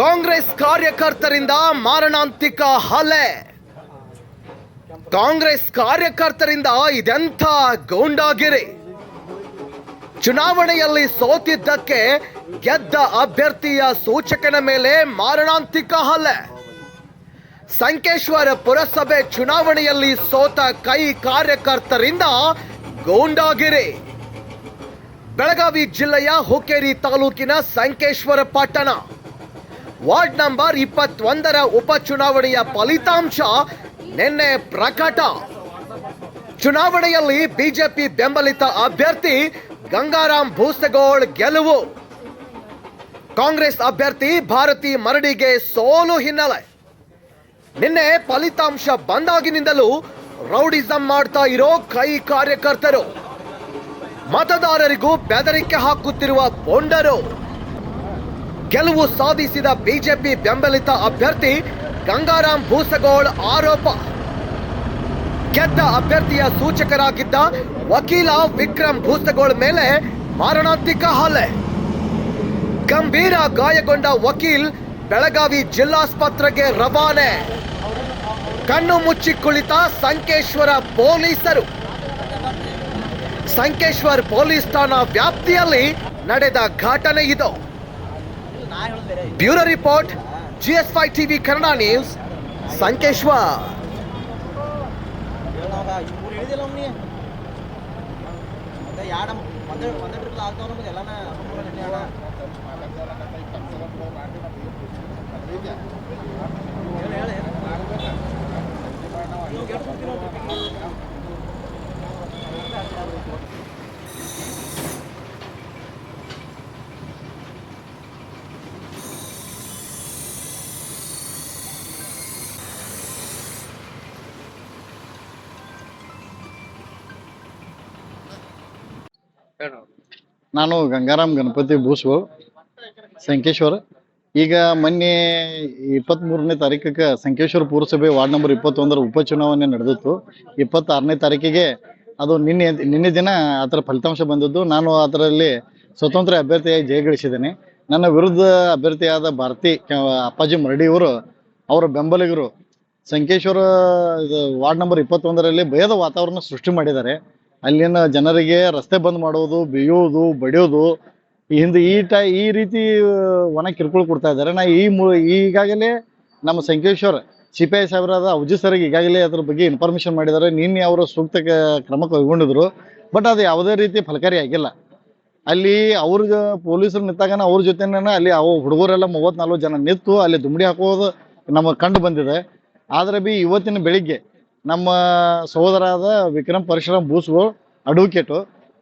ಕಾಂಗ್ರೆಸ್ ಕಾರ್ಯಕರ್ತರಿಂದ ಮಾರಣಾಂತಿಕ ಹಲೆ ಕಾಂಗ್ರೆಸ್ ಕಾರ್ಯಕರ್ತರಿಂದ ಇದೆಂಥ ಗೌಂಡಾಗಿರಿ. ಚುನಾವಣೆಯಲ್ಲಿ ಸೋತಿದ್ದಕ್ಕೆ ಗೆದ್ದ ಅಭ್ಯರ್ಥಿಯ ಸೂಚಕನ ಮೇಲೆ ಮಾರಣಾಂತಿಕ ಹಲ್ಲೆ. ಸಂಕೇಶ್ವರ ಪುರಸಭೆ ಚುನಾವಣೆಯಲ್ಲಿ ಸೋತ ಕೈ ಕಾರ್ಯಕರ್ತರಿಂದ ಗೌಂಡಾಗಿರಿ. ಬೆಳಗಾವಿ ಜಿಲ್ಲೆಯ ಹುಕ್ಕೇರಿ ತಾಲೂಕಿನ ಸಂಕೇಶ್ವರ ಪಟ್ಟಣ. ವಾರ್ಡ್ ನಂಬರ್ ಇಪ್ಪತ್ತೊಂದರ ಉಪಚುನಾವಣೆಯ ಫಲಿತಾಂಶ ನಿನ್ನೆ ಪ್ರಕಟ. ಚುನಾವಣೆಯಲ್ಲಿ ಬಿಜೆಪಿ ಬೆಂಬಲಿತ ಅಭ್ಯರ್ಥಿ ಗಂಗಾರಾಮ್ ಭೂಸಗೋಳ್ ಗೆಲುವು. ಕಾಂಗ್ರೆಸ್ ಅಭ್ಯರ್ಥಿ ಭಾರತಿ ಮರಡಿಗೆ ಸೋಲು ಹಿನ್ನೆಲೆ. ನಿನ್ನೆ ಫಲಿತಾಂಶ ಬಂದಾಗಿನಿಂದಲೂ ರೌಡಿಸಂ ಮಾಡ್ತಾ ಇರೋ ಕೈ ಕಾರ್ಯಕರ್ತರು. ಮತದಾರರಿಗೂ ಬೆದರಿಕೆ ಹಾಕುತ್ತಿರುವ ಪೊಂಡರು. ಗೆಲುವು ಸಾಧಿಸಿದ ಬಿಜೆಪಿ ಬೆಂಬಲಿತ ಅಭ್ಯರ್ಥಿ ಗಂಗಾರಾಮ್ ಭೂಸಗೋಳ್ ಆರೋಪ. ಗೆದ್ದ ಅಭ್ಯರ್ಥಿಯ ಸೂಚಕರಾಗಿದ್ದ ವಕೀಲ ವಿಕ್ರಮ್ ಭೂಸಗೋಳ್ ಮೇಲೆ ಮಾರಣಾಂತಿಕ ಹಲ್ಲೆ. ಗಂಭೀರ ಗಾಯಗೊಂಡ ವಕೀಲ್ ಬೆಳಗಾವಿ ಜಿಲ್ಲಾಸ್ಪತ್ರೆಗೆ ರವಾನೆ. ಕಣ್ಣು ಮುಚ್ಚಿ ಕುಳಿತ ಸಂಕೇಶ್ವರ ಪೊಲೀಸರು. ಸಂಕೇಶ್ವರ್ ಪೊಲೀಸ್ ಠಾಣಾ ವ್ಯಾಪ್ತಿಯಲ್ಲಿ ನಡೆದ ಘಟನೆ ಇದು. ಬ್ಯೂರೋ ರಿಪೋರ್ಟ್ ಜಿಎಸ್ ಫೈ ಟಿವಿ ಕನ್ನಡ ನ್ಯೂಸ್ ಸಂಕೇಶ್ವರ್ ಮೂರು ಹಿಡಿದಿಲ್ಲ ಅವ್ನಿ ಮತ್ತೆ ಯಾಡ ಒಂದೇ ನಾನು ಗಂಗಾರಾಮ್ ಗಣಪತಿ ಭೂಸ್ಗಳು ಸಂಕೇಶ್ವರ. ಈಗ ಮೊನ್ನೆ ಇಪ್ಪತ್ತ್ಮೂರನೇ ತಾರೀಕಕ್ಕೆ ಸಂಕೇಶ್ವರ ಪುರಸಭೆ ವಾರ್ಡ್ ನಂಬರ್ ಇಪ್ಪತ್ತೊಂದರ ಉಪಚುನಾವಣೆ ನಡೆದಿತ್ತು. ಇಪ್ಪತ್ತಾರನೇ ತಾರೀಕಿಗೆ ಅದು ನಿನ್ನೆ ನಿನ್ನೆ ದಿನ ಅದರ ಫಲಿತಾಂಶ ಬಂದದ್ದು. ನಾನು ಅದರಲ್ಲಿ ಸ್ವತಂತ್ರ ಅಭ್ಯರ್ಥಿಯಾಗಿ ಜಯಗಳಿಸಿದ್ದೇನೆ ನನ್ನ ವಿರುದ್ಧ ಅಭ್ಯರ್ಥಿಯಾದ ಭಾರತಿ ಅಪ್ಪಾಜಿ ಮರಡಿಯವರು ಅವರ ಬೆಂಬಲಿಗರು ಸಂಕೇಶ್ವರ ವಾರ್ಡ್ ನಂಬರ್ ಇಪ್ಪತ್ತೊಂದರಲ್ಲಿ ಭಯದ ವಾತಾವರಣ ಸೃಷ್ಟಿ ಮಾಡಿದ್ದಾರೆ. ಅಲ್ಲಿನ ಜನರಿಗೆ ರಸ್ತೆ ಬಂದ್ ಮಾಡೋದು, ಬೇಯೋದು, ಬಡಿಯೋದು, ಈ ಹಿಂದೆ ಈ ಟೈ, ಈ ರೀತಿ ಒಣ ಕಿರುಕುಳ ಕೊಡ್ತಾ ಇದ್ದಾರೆ. ನಾ ಈ ಮೂ, ಈಗಾಗಲೇ ನಮ್ಮ ಸಂಕೇಶ್ವರ್ ಸಿ ಪಿ ಐ ಸಾಹೇಬರಾದ ಅವಜಿ ಸರ್ಗೆ ಈಗಾಗಲೇ ಅದ್ರ ಬಗ್ಗೆ ಇನ್ಫಾರ್ಮೇಶನ್ ಮಾಡಿದ್ದಾರೆ. ನಿನ್ನೆ ಅವರು ಸೂಕ್ತ ಕ್ರಮ ಕೈಗೊಂಡಿದ್ರು. ಬಟ್ ಅದು ಯಾವುದೇ ರೀತಿ ಫಲಕಾರಿ ಆಗಿಲ್ಲ. ಅಲ್ಲಿ ಅವ್ರ ಪೊಲೀಸರು ನಿಂತಾಗನ ಅವ್ರ ಜೊತೆನೇ ಅಲ್ಲಿ ಅವು ಹುಡುಗರೆಲ್ಲ ಮೂವತ್ತ್ ನಲ್ವತ್ತು ಜನ ನಿಂತು ಅಲ್ಲಿ ದುಮ್ಡಿ ಹಾಕೋದು ನಮಗೆ ಕಂಡು ಬಂದಿದೆ. ಆದ್ರೆ ಬಿ ಇವತ್ತಿನ ಬೆಳಿಗ್ಗೆ ನಮ್ಮ ಸಹೋದರಾದ ವಿಕ್ರಮ್ ಪರಶುರಾಮ್ ಬೂಸ್ಗೋಳ್ ಅಡ್ವೊಕೇಟು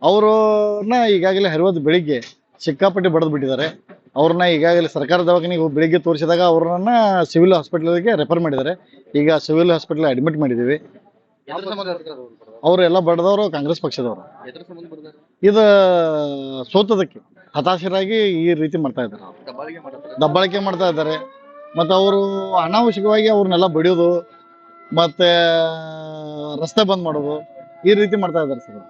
ಅವ್ರನ್ನ ಈಗಾಗಲೇ ಹರಿವದ್ ಬೆಳಿಗ್ಗೆ ಸಿಕ್ಕಾಪಟ್ಟೆ ಬಡದ್ ಬಿಟ್ಟಿದ್ದಾರೆ. ಅವ್ರನ್ನ ಈಗಾಗಲೇ ಸರ್ಕಾರ ದವಾಖಾನೆಗೆ ಬೆಳಿಗ್ಗೆ ತೋರಿಸಿದಾಗ ಅವ್ರನ್ನ ಸಿವಿಲ್ ಹಾಸ್ಪಿಟಲ್ಗೆ ರೆಫರ್ ಮಾಡಿದ್ದಾರೆ. ಈಗ ಸಿವಿಲ್ ಹಾಸ್ಪಿಟಲ್ ಅಡ್ಮಿಟ್ ಮಾಡಿದ್ದೀವಿ ಅವರೆಲ್ಲ ಬಡದವರು ಕಾಂಗ್ರೆಸ್ ಪಕ್ಷದವರು. ಇದು ಸೋತದಕ್ಕೆ ಹತಾಶರಾಗಿ ಈ ರೀತಿ ಮಾಡ್ತಾ ಇದ್ದಾರೆ. ದಬ್ಬಾಳಿಕೆ ಮಾಡ್ತಾ ಇದ್ದಾರೆ. ಮತ್ತು ಅವರು ಅನಾವಶ್ಯಕವಾಗಿ ಅವ್ರನ್ನೆಲ್ಲ ಬಡಿಯೋದು ಮತ್ತೆ ರಸ್ತೆ ಬಂದ್ ಮಾಡೋದು ಈ ರೀತಿ ಮಾಡ್ತಾ ಇದ್ದಾರೆ ಸರ್.